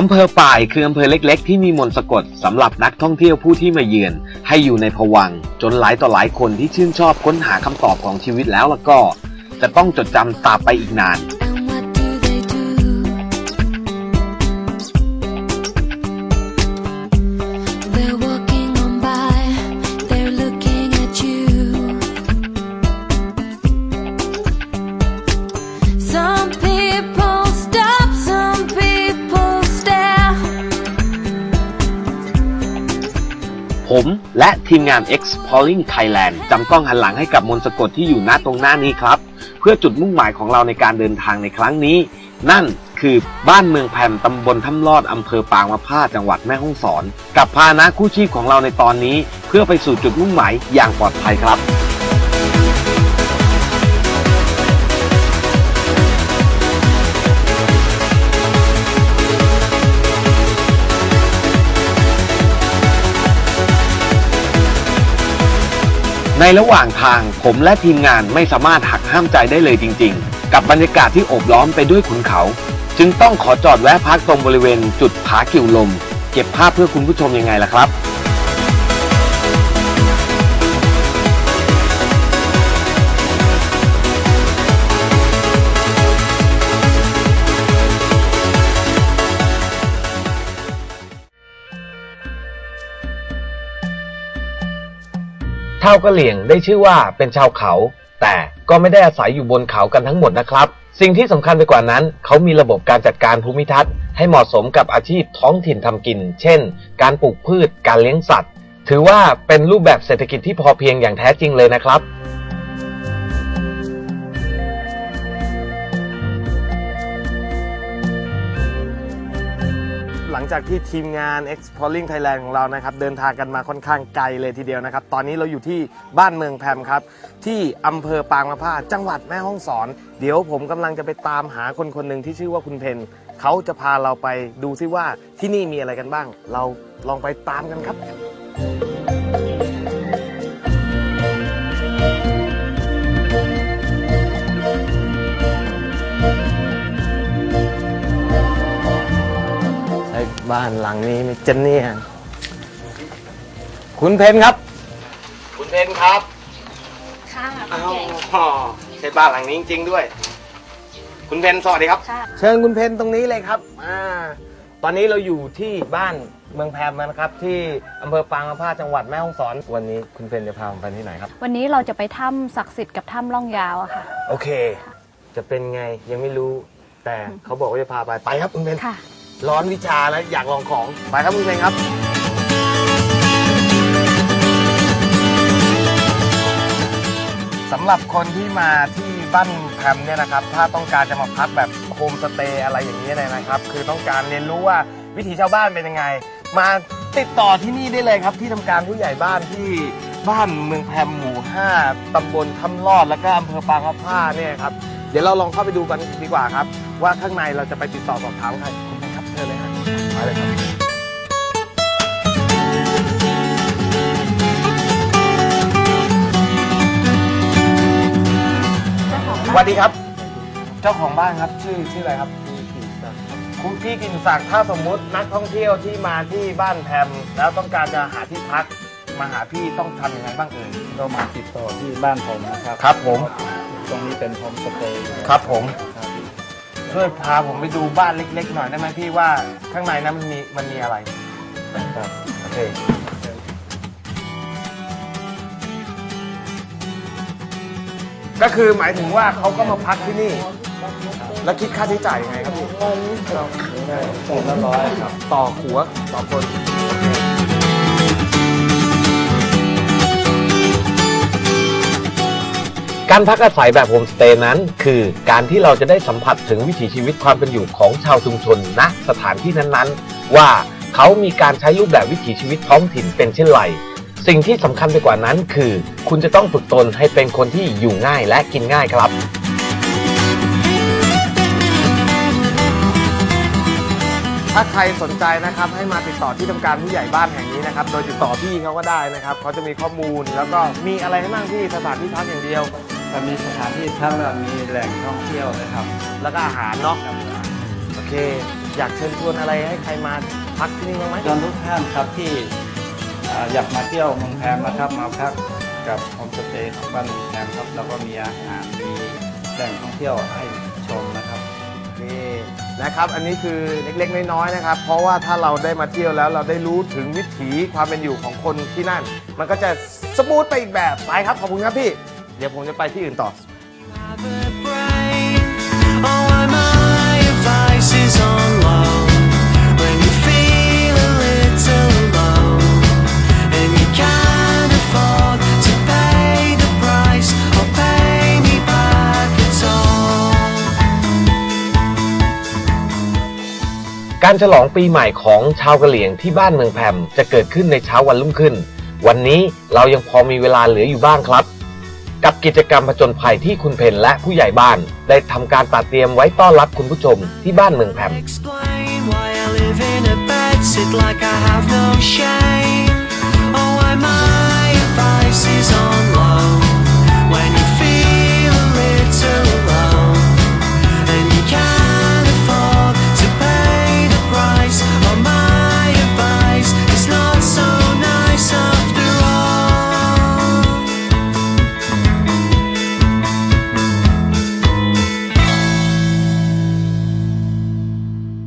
อำเภอป่ายคืออำเภอเล็ก ๆ ที่มีมนต์สะกดสำหรับนักท่องเที่ยวผู้ที่มาเยือน ให้อยู่ในพวังจนหลายต่อหลายคนที่ชื่นชอบค้นหาคำตอบของชีวิตแล้วละก็ จะต้องจดจำตราบไปอีกนาน ผมและทีมงาน Exploring Thailand จำต้องหันหลังให้กับมนต์สะกดที่อยู่หน้าตรงหน้านี้ครับ เพื่อจุดมุ่งหมายของเราในการเดินทางในครั้งนี้ นั่นคือบ้านเมืองแผ่นตำบลถ้ำลอดอำเภอปางมะพร้าจังหวัดแม่ฮ่องสอน กับพาหนะคู่ชีพของเราในตอนนี้ เพื่อไปสู่จุดมุ่งหมายอย่างปลอดภัยครับ ในระหว่างทางผมและทีมงานไม่สามารถหักห้ามใจได้เลยจริง ๆ กับบรรยากาศที่โอบล้อมไปด้วยขุนเขา จึงต้องขอจอดแวะพักตรงบริเวณจุดผากิ่วลม เก็บภาพเพื่อคุณผู้ชมยังไงล่ะครับาวกะเหลี่ยงได้ชื่อว่าเป็นชาวเขา แต่ก็ไม่ได้อาศัยอยู่บนเขากันทั้งหมดนะครับ สิ่งที่สำคัญไปกว่านั้น เขามีระบบการจัดการภูมิทัศน์ให้เหมาะสมกับอาชีพท้องถิ่นทำกิน เช่น การปลูกพืช การเลี้ยงสัตว์ ถือว่าเป็นรูปแบบเศรษฐกิจที่พอเพียงอย่างแท้จริงเลยนะครับ ลังจากที่ทีมงาน Exploring Thailand ของเรานะครับ เดินทางกันมาค่อนข้างไกลเลยทีเดียวนะครับ ตอนนี้เราอยู่ที่บ้านเมืองแพมครับ ที่อำเภอปางมะพร้าจังหวัดแม่ฮ่องสอน เดี๋ยวผมกำลังจะไปตามหาคนคนหนึ่งที่ชื่อว่าคุณเพนเขาจะพาเราไปดูซิว่าที่นี่มีอะไรกันบ้าง เราลองไปตามกันครับ บ้านหลังนี้ไหมเจนเนี่ยคุณเพนครับ คุณเพนครับค่ะอ้าคุณวเก่งใช่บ้านหลังนี้จริงๆด้วย คุณเพนสวัสดีครับ ค่ะ เชิญคุณเพนตรงนี้เลยครับอ่าตอนนี้เราอยู่ที่บ้านเมืองแพมนะครับ ที่อำเภอปางมะพร้าวจังหวัดแม่ฮ่องสอน วันนี้คุณเพนจะพาผมไปที่ไหนครับ วันนี้เราจะไปถ้ำศักดิ์สิทธิ์กับถ้ำล่องยาวอะค่ะ โอเค จะเป็นไงยังไม่รู้ แต่เขาบอกว่าจะพาไปไปครับคุณเพนค่ะ ร้อนวิชาแล้วอยากลองของ ไปครับคุณเพลงครับ สำหรับคนที่มาที่บ้านแพมเนี่ยนะครับ ถ้าต้องการจะมาพักแบบโฮมสเตย์อะไรอย่างนี้เลยนะครับ คือต้องการเรียนรู้ว่าวิถีชาวบ้านเป็นยังไง มาติดต่อที่นี่ได้เลยครับ ที่ทำการผู้ใหญ่บ้านที่บ้านเมืองแพมหมู่ 5ตำบลถ้ำลอดแล้วก็อำเภอปางมะพ้าเนี่ยครับ เดี๋ยวเราลองเข้าไปดูกันดีกว่าครับ ว่าข้างในเราจะไปติดต่อสอบถามใคร ชิญเลยฮะมาเลยครับสวัสดีครับ เจ้าของบ้านครับชื่อชื่ออะไรครับคุณพี่กินศักดิ์ถ้าสมมุตินักท่องเที่ยวที่มาที่บ้านแพมแล้วต้องการจะหาที่พักมาหาพี่ต้องทำยังไงบ้างเอ่ยก็มาติดต่อที่บ้านผมนะครับ ครับผม ตรงนี้เป็นโฮมสเตย์ครับผมครับ ช่วยพาผมไปดูบ้านเล็กๆหน่อยได้ไหมพี่ว่าข้างในนั้นมันมีมันมีอะไรครับโอเคก็คือหมายถึงว่าเขาก็มาพักที่นี่ แล้วคิดค่าใช้จ่ายยังไงครับพี่สูตรละร้อยครับ ต่อหัวต่อคน การพักอาศัยแบบโฮมสเตย์นั้น คือการที่เราจะได้สัมผัสถึงวิถีชีวิตความเป็นอยู่ของชาวชุมชนณสถานที่นั้นๆ ว่าเขามีการใช้รูปแบบวิถีชีวิตท้องถิ่นเป็นเช่นไร สิ่งที่สำคัญไปกว่านั้นคือ คุณจะต้องฝึกตนให้เป็นคนที่อยู่ง่ายและกินง่ายครับถ้าใครสนใจนะครับให้มาติดต่อที่ทำการผู้ใหญ่บ้านแห่งนี้นะครับ โดยติดต่อพี่เขาก็ได้นะครับเขาจะมีข้อมูลแล้วก็มีอะไรให้บ้างที่สถานที่พักอย่างเดียว ก็มีสถานที่ถ้าเรามีแหล่งท่องเที่ยวนะครับแล้วก็อาหารเนาะโอเค อยากเชิญชวนอะไรให้ใครมาพักที่นี่บ้างไหมจนทุกท่านครับที่อ่าอยากมาเที่ยวเมืองแพมนะครับมาพักกับโฮมสเตย์ของบ้านเมืองแพมครับแล้วก็มีอาหารมีแหล่งท่องเที่ยวให้ชมนะครับ นี่นะครับ อันนี้คือเล็กๆน้อยๆนะครับ เพราะว่าถ้าเราได้มาเที่ยวแล้วเราได้รู้ถึงวิถีความเป็นอยู่ของคนที่นั่น มันก็จะสมูทไปอีกแบบไปครับขอบคุณครับพี่ เดี๋ยวผมจะไปที่อื่นต่อ การฉลองปีใหม่ของชาวกะเหรี่ยงที่บ้านเมืองแพมจะเกิดขึ้นในเช้าวันรุ่งขึ้น วันนี้เรายังพอมีเวลาเหลืออยู่บ้างครับ กับกิจกรรมผจญภัยที่คุณเพนและผู้ใหญ่บ้าน ได้ทำการตัดเตรียมไว้ต้อนรับคุณผู้ชมที่บ้านเมืองแพม Explain why I live in a bed sit like I have no shame. Oh, why my advice is on